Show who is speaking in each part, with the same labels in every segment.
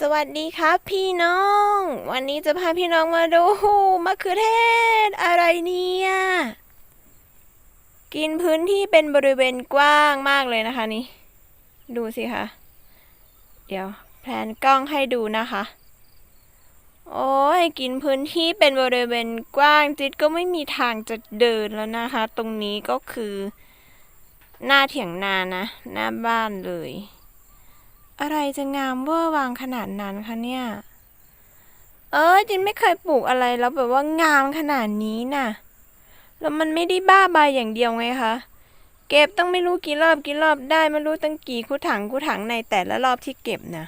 Speaker 1: สวัสดีครับพี่น้อง วันนี้จะพาพี่น้องมาดูมะเขือเทศอะไรเนี่ย กินพื้นที่เป็นบริเวณกว้างมากเลยนะคะนี่ ดูสิคะ เดี๋ยวแพนกล้องให้ดูนะคะ โอ้ยกินพื้นที่เป็นบริเวณกว้างจิตก็ไม่มีทางจะเดินแล้วนะคะ ตรงนี้ก็คือ หน้าเถียงนานะ หน้าบ้านเลย อะไรจะงามเวอร์วางขนาดนั้นคะเนี่ย เออจินไม่เคยปลูกอะไรแล้วแบบว่างามขนาดนี้น่ะ แล้วมันไม่ได้บ้าใบอย่างเดียวไงคะ เก็บต้องไม่รู้กี่รอบกี่รอบได้ไม่รู้ตั้งกี่คู่ถังคู่ถังในแต่ละรอบที่เก็บนะ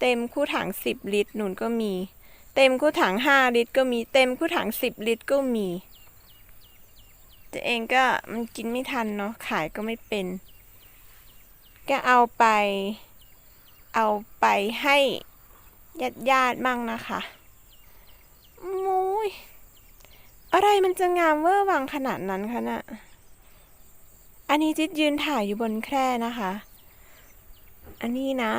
Speaker 1: เต็มคู่ถังสิบลิตรหนุนก็มี เต็มคู่ถังห้าลิตรก็มีเต็มคู่ถังสิบลิตรก็มีแต่เองก็มันกินไม่ทันเนาะขายก็ไม่เป็น ก็เอาไป เอาไปให้ญาติญาติมั่งนะคะมุยอะไรมันจะงามเวอร์วังขนาดนั้นคะน่ะ อันนี้จิตยืนถ่ายอยู่บนแคร่นะคะ อันนี้นะ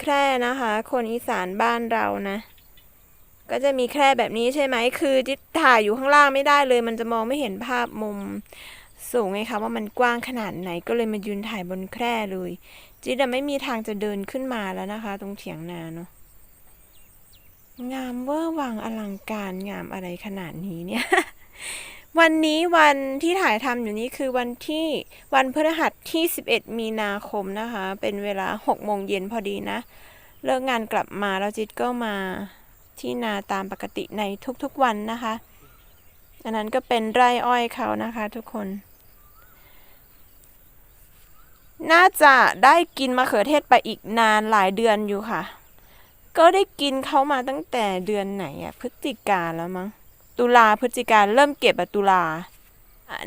Speaker 1: แคร่นะคะ คนอีสานบ้านเรานะ ก็จะมีแคร่แบบนี้ใช่ไหม คือจิตถ่ายอยู่ข้างล่างไม่ได้เลย มันจะมองไม่เห็นภาพมุม สูงไงคะว่ามันกว้างขนาดไหนก็เลยมายืนถ่ายบนแคร่เลยจิตอะไม่มีทางจะเดินขึ้นมาแล้วนะคะ ตรงเถียงนาเนาะงามเวอร์วังอลังการงามอะไรขนาดนี้เนี่ย วันนี้วันที่ถ่ายทำอยู่นี้คือวันที่วันพฤหัสที่ 11 มีนาคมนะคะ เป็นเวลา6โมงเย็นพอดีนะ เลิกงานกลับมาแล้วจิตก็มาที่นาตามปกติในทุกๆวันนะคะ อันนั้นก็เป็นไร่อ้อยเขานะคะทุกคน น่าจะได้กินมะเขือเทศไปอีกนานหลายเดือนอยู่ค่ะ ก็ได้กินเขามาตั้งแต่เดือนไหนอะพฤศจิกาแล้วมั้ง ตุลาพฤศจิกาเริ่มเก็บอะตุลา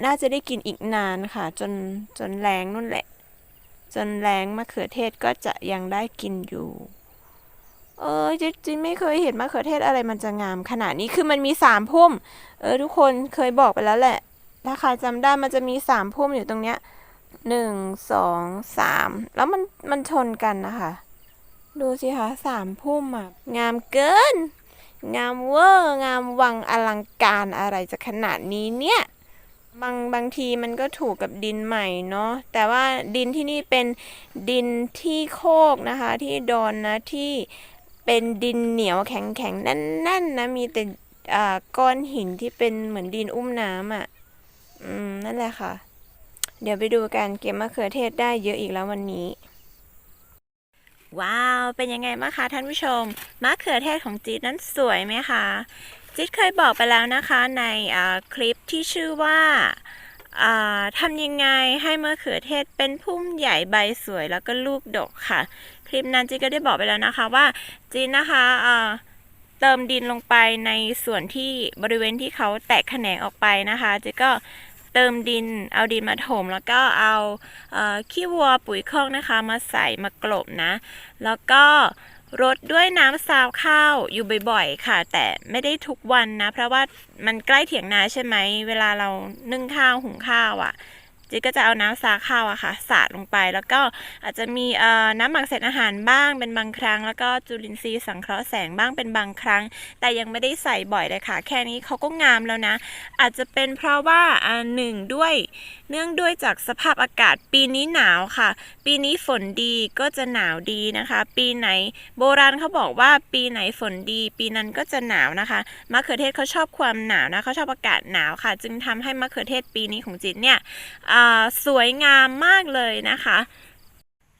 Speaker 1: น่าจะได้กินอีกนานค่ะ จนจนแรงนู่นแหละ จนแรงมะเขือเทศก็จะยังได้กินอยู่ เออจริงไม่เคยเห็นมะเขือเทศอะไรมันจะงามขนาดนี้คือมันมีสามพุ่ม เออทุกคนเคยบอกไปแล้วแหละ ถ้าใครจำได้มันจะมีสามพุ่มอยู่ตรงเนี้ยหนึ่งสองสามแล้วมันมันชนกันนะคะ ดูสิคะสามพุ่มอะงามเกิน งามเวอร์งามวังอลังการอะไรจะขนาดนี้เนี่ยบางบางทีมันก็ถูกกับดินใหม่เนาะแต่ว่าดินที่นี่เป็นดินที่โคกนะคะ ที่ดอนนะที่ เป็นดินเหนียวแข็งแข็งๆแน่นๆนะมีแต่ก้อนหินที่เป็นเหมือนดินอุ้มน้ำอะ อืม นั่นแหละค่ะ เดี๋ยวไปดูกันเก็บมะเขือเทศได้เยอะอีกแล้ววันนี้ ว้าว เป็นยังไงบ้างคะท่านผู้ชม มะเขือเทศของจีดนั้นสวยไหมคะ จีดเคยบอกไปแล้วนะคะในคลิปที่ชื่อว่าอ่าทำยังไงให้มะเขือเทศเป็นพุ่มใหญ่ใบสวยแล้วก็ลูกดกค่ะ คลิปนั้นจีก็ได้บอกไปแล้วนะคะว่าจีดนะคะอ่าเติมดินลงไปในส่วนที่บริเวณที่เขาแตกแขนงออกไปนะคะจีก็เติมดินเอาดินมาถม แล้วก็เอาขี้วัวปุ๋ยคอกนะคะ มาใส่มากลบนะ แล้วก็รดด้วยน้ำซาวข้าวอยู่บ่อยๆ ค่ะ แต่ไม่ได้ทุกวันนะ เพราะว่ามันใกล้เถียงนาใช่ไหม เวลาเรานึ่งข้าวหุงข้าวอะ่ะ เจ๊ก็จะเอาน้ำซาข้าวอะค่ะสาดลงไป แล้วก็อาจจะมีเอ่อน้ำหมักเศษอาหารบ้างเป็นบางครั้ง แล้วก็จุลินทรีย์สังเคราะห์แสงบ้างเป็นบางครั้ง แต่ยังไม่ได้ใส่บ่อยเลยค่ะ แค่นี้เขาก็งามแล้วนะ อาจจะเป็นเพราะว่าอ่าหนึ่งด้วยเนื่องด้วยจากสภาพอากาศปีนี้หนาวค่ะ ปีนี้ฝนดีก็จะหนาวดีนะคะ ปีไหนโบราณเขาบอกว่าปีไหนฝนดี ปีนั้นก็จะหนาวนะคะมะเขือเทศเขาชอบความหนาวนะเขาชอบอากาศหนาวค่ะ จึงทำให้มะเขือเทศปีนี้ของจิตเนี่ยอ่สวยงามมากเลยนะคะ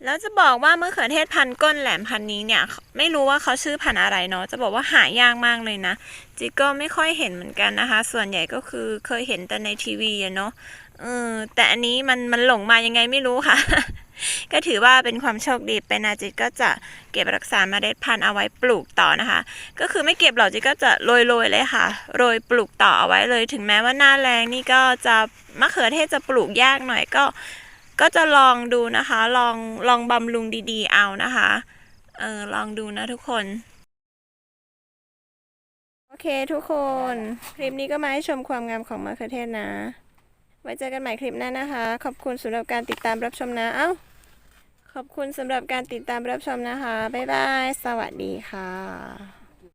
Speaker 1: แล้วจะบอกว่ามะเขือเทศพันก้นแหลมพันนี้เนี่ย ไม่รู้ว่าเขาชื่อพันอะไรเนาะจะบอกว่าหายากมากเลยนะจิก็ไม่ค่อยเห็นเหมือนกันนะคะ ส่วนใหญ่ก็คือเคยเห็นแต่ในทีวีอะเนาะเออแต่อันนี้มันมันหลงมายังไงไม่รู้ค่ะ ก็ถือว่าเป็นความโชคดีเป็นอาจิตก็จะเก็บรักษาเมล็ดพันธุ์เอาไว้ปลูกต่อนะคะ ก็คือไม่เก็บหรอกจิตก็จะโรยๆเลยค่ะโรยปลูกต่อเอาไว้เลย ถึงแม้ว่าหน้าแรงนี่ก็จะมะเขือเทศจะปลูกยากหน่อยก็ ก็จะลองดูนะคะ ลองลองบำรุงดีๆเอานะคะเออลองดูนะทุกคนโอเคทุกคน คลิปนี้ก็มาให้ชมความงามของมะเขือเทศนะ ไว้เจอกันใหม่คลิปหน้านะคะ ขอบคุณสำหรับการติดตามรับชมนะ เอ้า ขอบคุณสำหรับการติดตามรับชมนะคะ บ๊ายบาย สวัสดีค่ะ